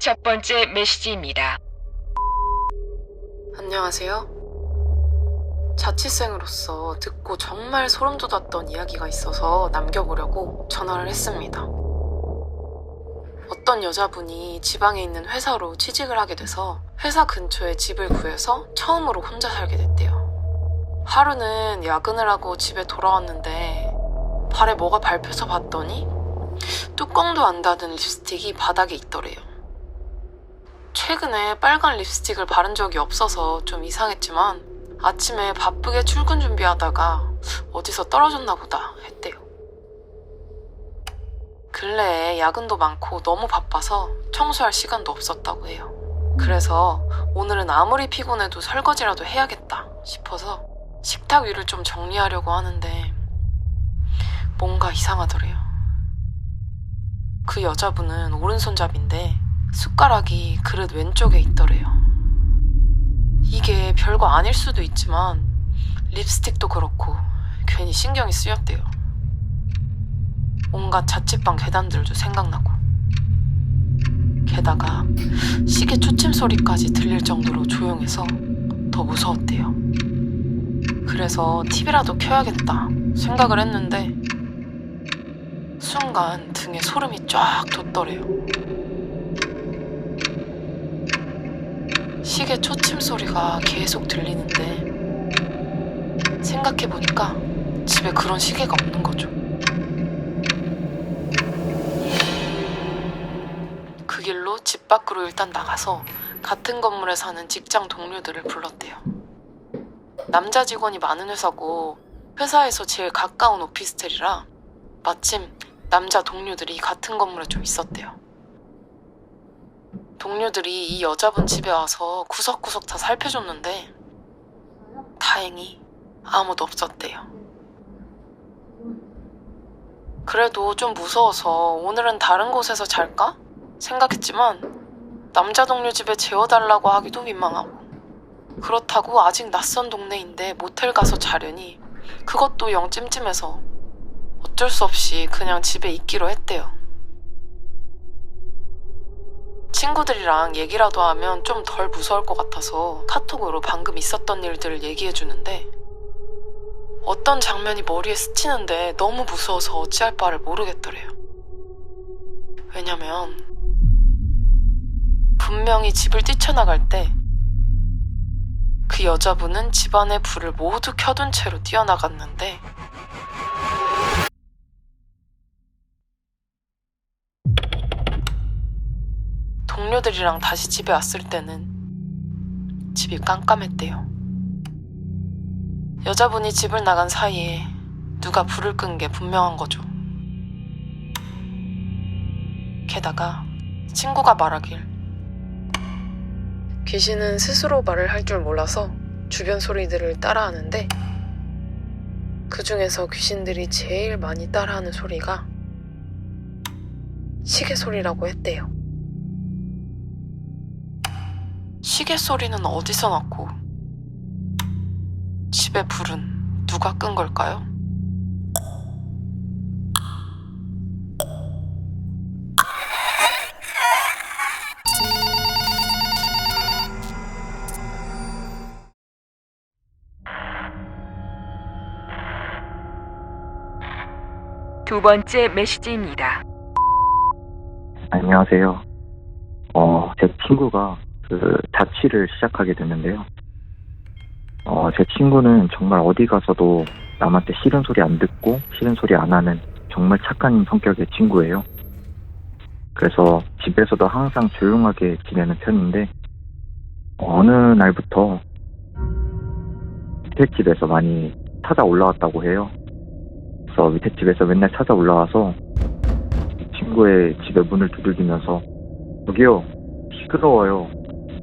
첫 번째 메시지입니다. 안녕하세요. 자취생으로서 듣고 정말 소름 돋았던 이야기가 있어서 남겨보려고 전화를 했습니다. 어떤 여자분이 지방에 있는 회사로 취직을 하게 돼서 회사 근처에 집을 구해서 처음으로 혼자 살게 됐대요. 하루는 야근을 하고 집에 돌아왔는데 발에 뭐가 밟혀서 봤더니 뚜껑도 안 닫은 립스틱이 바닥에 있더래요. 최근에 빨간 립스틱을 바른 적이 없어서 좀 이상했지만 아침에 바쁘게 출근 준비하다가 어디서 떨어졌나 보다 했대요. 근래에 야근도 많고 너무 바빠서 청소할 시간도 없었다고 해요. 그래서 오늘은 아무리 피곤해도 설거지라도 해야겠다 싶어서 식탁 위를 좀 정리하려고 하는데 뭔가 이상하더래요. 그 여자분은 오른손잡인데 숟가락이 그릇 왼쪽에 있더래요. 이게 별거 아닐 수도 있지만 립스틱도 그렇고 괜히 신경이 쓰였대요. 온갖 자취방 계단들도 생각나고 게다가 시계 초침 소리까지 들릴 정도로 조용해서 더 무서웠대요. 그래서 TV라도 켜야겠다 생각을 했는데 순간 등에 소름이 쫙 돋더래요. 시계 초침 소리가 계속 들리는데 생각해보니까 집에 그런 시계가 없는 거죠. 그 길로 집 밖으로 일단 나가서 같은 건물에 사는 직장 동료들을 불렀대요. 남자 직원이 많은 회사고 회사에서 제일 가까운 오피스텔이라 마침 남자 동료들이 같은 건물에 좀 있었대요. 동료들이 이 여자분 집에 와서 구석구석 다 살펴줬는데 다행히 아무도 없었대요. 그래도 좀 무서워서 오늘은 다른 곳에서 잘까? 생각했지만 남자 동료 집에 재워달라고 하기도 민망하고 그렇다고 아직 낯선 동네인데 모텔 가서 자려니 그것도 영 찜찜해서 어쩔 수 없이 그냥 집에 있기로 했대요. 친구들이랑 얘기라도 하면 좀 덜 무서울 것 같아서 카톡으로 방금 있었던 일들을 얘기해 주는데 어떤 장면이 머리에 스치는데 너무 무서워서 어찌할 바를 모르겠더래요. 왜냐면 분명히 집을 뛰쳐나갈 때 그 여자분은 집안의 불을 모두 켜둔 채로 뛰어나갔는데 동료들이랑 다시 집에 왔을 때는 집이 깜깜했대요. 여자분이 집을 나간 사이에 누가 불을 끈 게 분명한 거죠. 게다가 친구가 말하길 귀신은 스스로 말을 할 줄 몰라서 주변 소리들을 따라하는데 그 중에서 귀신들이 제일 많이 따라하는 소리가 시계 소리라고 했대요. 시계 소리는 어디서 났고 집에 불은 누가 끈 걸까요? 두 번째 메시지입니다. 안녕하세요. 어, 제 친구가 그 자취를 시작하게 됐는데요. 어, 제 친구는 정말 어디 가서도 남한테 싫은 소리 안 듣고 싫은 소리 안 하는 정말 착한 성격의 친구예요. 그래서 집에서도 항상 조용하게 지내는 편인데 어느 날부터 밑에 집에서 많이 찾아 올라왔다고 해요. 그래서 밑에 집에서 맨날 찾아 올라와서 친구의 집에 문을 두들기면서 저기요 시끄러워요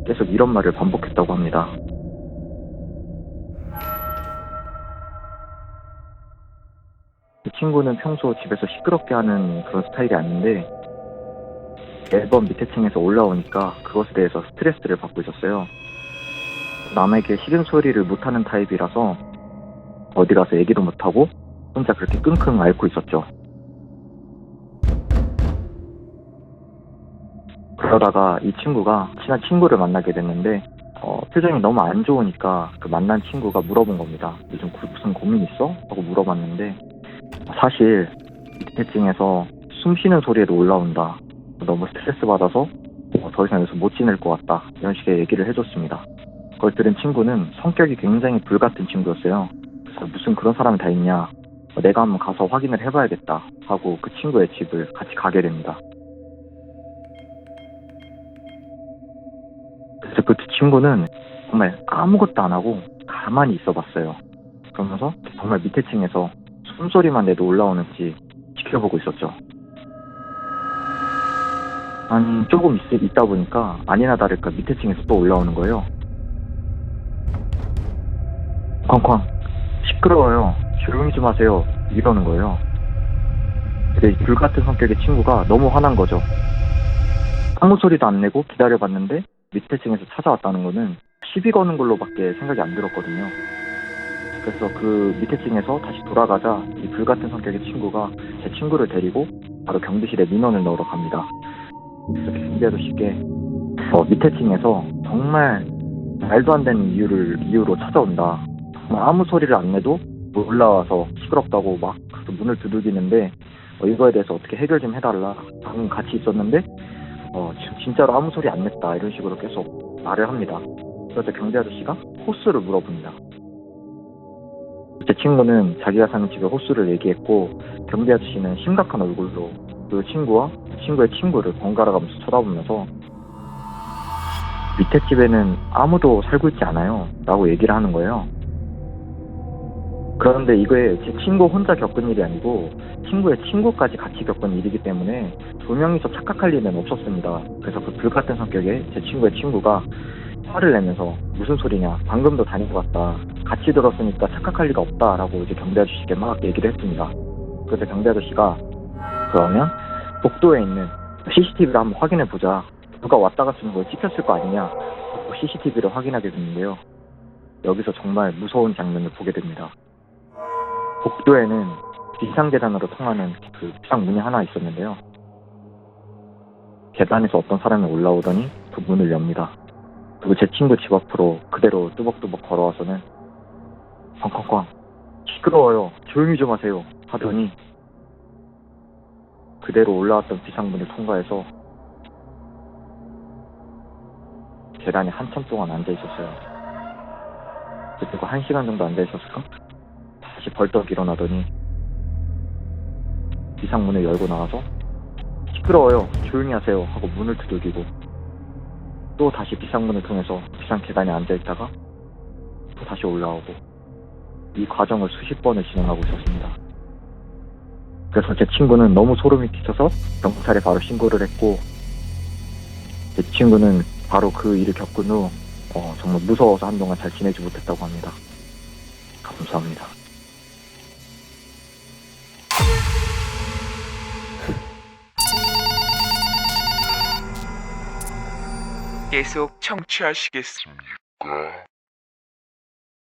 계속 이런 말을 반복했다고 합니다. 그 친구는 평소 집에서 시끄럽게 하는 그런 스타일이 아닌데 앨범 밑에 층에서 올라오니까 그것에 대해서 스트레스를 받고 있었어요. 남에게 싫은 소리를 못하는 타입이라서 어디 가서 얘기도 못하고 혼자 그렇게 끙끙 앓고 있었죠. 그러다가 이 친구가 친한 친구를 만나게 됐는데 어, 표정이 너무 안 좋으니까 그 만난 친구가 물어본 겁니다. 요즘 구- 무슨 고민 있어? 하고 물어봤는데 사실 밑에층에서 숨 쉬는 소리에도 올라온다. 너무 스트레스 받아서 어, 더 이상 여기서 못 지낼 것 같다. 이런 식의 얘기를 해줬습니다. 그걸 들은 친구는 성격이 굉장히 불같은 친구였어요. 그래서 무슨 그런 사람이 다 있냐. 어, 내가 한번 가서 확인을 해봐야겠다. 하고 그 친구의 집을 같이 가게 됩니다. 친구는 정말 아무것도 안 하고 가만히 있어 봤어요. 그러면서 정말 밑에 층에서 숨소리만 내도 올라오는지 지켜보고 있었죠. 아니, 조금 있, 있다 보니까 아니나 다를까 밑에 층에서 또 올라오는 거예요. 쾅쾅. 시끄러워요. 조용히 좀 하세요. 이러는 거예요. 근데 이 불같은 성격의 친구가 너무 화난 거죠. 아무 소리도 안 내고 기다려봤는데 밑에 층에서 찾아왔다는 거는 시비 거는 걸로밖에 생각이 안 들었거든요. 그래서 그 밑에 층에서 다시 돌아가자 이 불같은 성격의 친구가 제 친구를 데리고 바로 경비실에 민원을 넣으러 갑니다. 이렇게 경비아도 쉽게 어, 밑에 층에서 정말 말도 안 되는 이유를 이유로 찾아온다. 정말 아무 소리를 안 내도 올라와서 시끄럽다고 막그 문을 두들기는데 어, 이거에 대해서 어떻게 해결 좀 해달라. 방금 같이 있었는데 어, 진짜로 아무 소리 안 냈다 이런 식으로 계속 말을 합니다. 그래서 경비 아저씨가 호수를 물어봅니다. 제 친구는 자기가 사는 집에 호수를 얘기했고 경비 아저씨는 심각한 얼굴로 그 친구와 그 친구의 친구를 번갈아 가면서 쳐다보면서 밑에 집에는 아무도 살고 있지 않아요 라고 얘기를 하는 거예요. 그런데 이거에 제 친구 혼자 겪은 일이 아니고 친구의 친구까지 같이 겪은 일이기 때문에 두 명이서 착각할 일은 없었습니다. 그래서 그 불같은 성격의 제 친구의 친구가 화를 내면서 무슨 소리냐 방금도 것 같다 같이 들었으니까 착각할 리가 없다라고 이제 경비 아저씨께 막 얘기를 했습니다. 그래서 경비 아저씨가 그러면 복도에 있는 CCTV를 한번 확인해 보자 누가 왔다 갔으면 그걸 찍혔을 거 아니냐 CCTV를 확인하게 됐는데요. 여기서 정말 무서운 장면을 보게 됩니다. 복도에는 비상 계단으로 통하는 그 비상 문이 하나 있었는데요. 계단에서 어떤 사람이 올라오더니 그 문을 엽니다. 그리고 제 친구 집 앞으로 그대로 뚜벅뚜벅 걸어와서는 쾅쾅쾅 시끄러워요. 조용히 좀 하세요. 하더니 그대로 올라왔던 비상문을 통과해서 계단에 한참 동안 앉아 있었어요. 그리고 한 시간 정도 앉아 있었을까? 다시 벌떡 일어나더니 비상문을 열고 나와서 시끄러워요. 조용히 하세요. 하고 문을 두들기고 또 다시 비상문을 통해서 비상 계단에 앉아 있다가 또 다시 올라오고 이 과정을 수십 번을 진행하고 있었습니다. 그래서 제 친구는 너무 소름이 끼쳐서 경찰에 바로 신고를 했고 제 친구는 바로 그 일을 겪은 후 어, 정말 무서워서 한동안 잘 지내지 못했다고 합니다. 감사합니다. 계속 청취하시겠습니까?